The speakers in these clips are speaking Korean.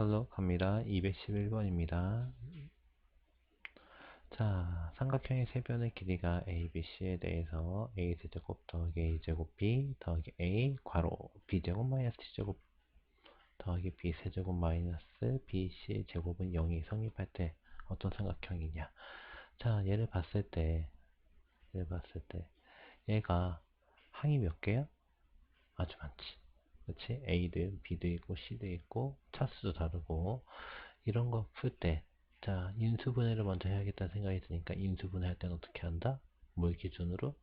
걸로 갑니다. 211번입니다. 자, 삼각형의 세변의 길이가 ABC에 대해서 A제곱 더하기 A제곱 B 더하기 A 괄호 B제곱 마이너스 T제곱 더하기 B 세제곱 마이너스 BC 제곱은 0이 성립할 때 어떤 삼각형이냐. 자, 얘를 봤을 때, 얘를 봤을 때, 얘가 항이 몇 개야? 아주 많지. 그치? A도 B도 있고 C도 있고 차수도 다르고 이런 거 풀 때 자 인수분해를 먼저 해야겠다는 생각이 드니까 인수분해 할 때는 어떻게 한다? 뭘 기준으로?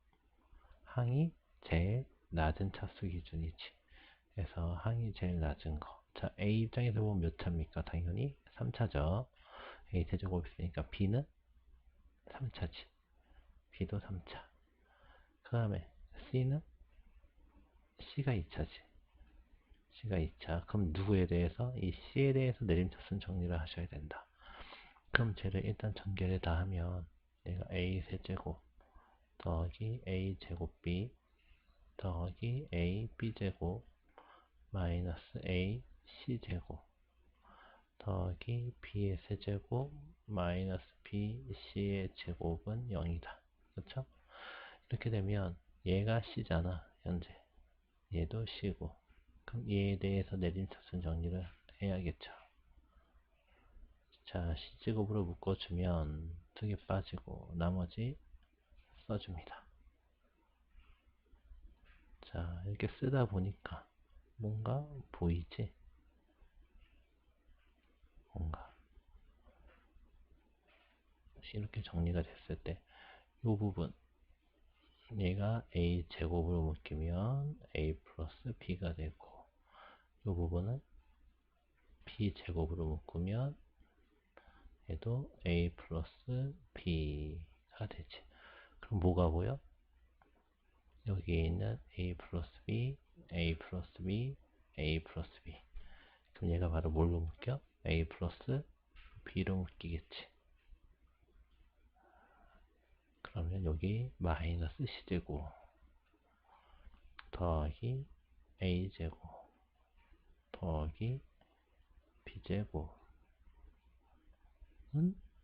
항이 제일 낮은 차수 기준이지 그래서 항이 제일 낮은 거. 자 A 입장에서 보면 몇 차입니까? 당연히 3차죠 A 세제곱 있으니까 B는 3차지 B도 3차 그 다음에 C는 C가 2차지 C가 2차. 그럼 누구에 대해서? 이 C에 대해서 내림차순 정리를 하셔야 된다. 그럼 쟤를 일단 전개를 다 하면 얘가 A 세제곱 더하기 A 제곱 B 더하기 A B제곱 마이너스 A C제곱 더하기 B의 세제곱 마이너스 B C의 제곱은 0이다. 그렇죠? 이렇게 되면 얘가 C잖아. 현재. 얘도 C고 그럼 얘에 대해서 내림차순 정리를 해야겠죠. 자, C제곱으로 묶어주면 두 개 빠지고 나머지 써줍니다. 자, 이렇게 쓰다 보니까 뭔가 보이지? 뭔가. 이렇게 정리가 됐을 때, 이 부분, 얘가 a 제곱으로 묶이면 a 플러스 b가 되고, 이 부분은 b 제곱으로 묶으면 얘도 a 플러스 b가 되지. 그럼 뭐가 보여? 여기에 있는 a 플러스 b, a 플러스 b, a 플러스 b. 그럼 얘가 바로 뭘로 묶여? a 플러스 b로 묶이겠지. 그러면 여기 마이너스 c제곱 더하기 a제곱 더하기 b제곱은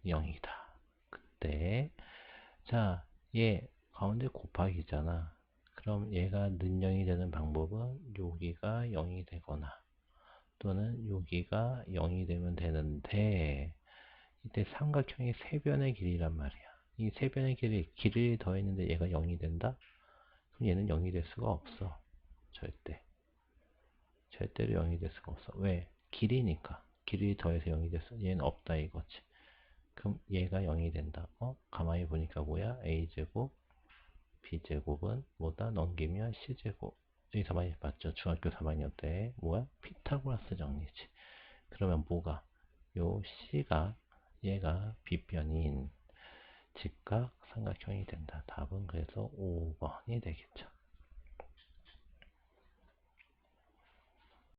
0이다. 그때 자, 얘 가운데 곱하기잖아. 그럼 얘가 는영이 되는 방법은 여기가 0이 되거나 또는 여기가 0이 되면 되는데 이때 삼각형의 세변의 길이란 말이야. 이 세변의 길이 길이 더했는데 얘가 0이 된다? 그럼 얘는 0이 될 수가 없어. 절대. 절대로 0이 될 수가 없어. 왜? 길이니까. 길이 더해서 0이 됐어. 얘는 없다 이거지. 그럼 얘가 0이 된다. 어? 가만히 보니까 뭐야? a제곱, b제곱은 뭐다? 넘기면 c제곱. 여기 3학년 맞죠? 중학교 3학년 때 뭐야? 피타고라스 정리지. 그러면 뭐가? 요 c가 얘가 빗변인 직각 삼각형이 된다. 답은 그래서 5번이 되겠죠.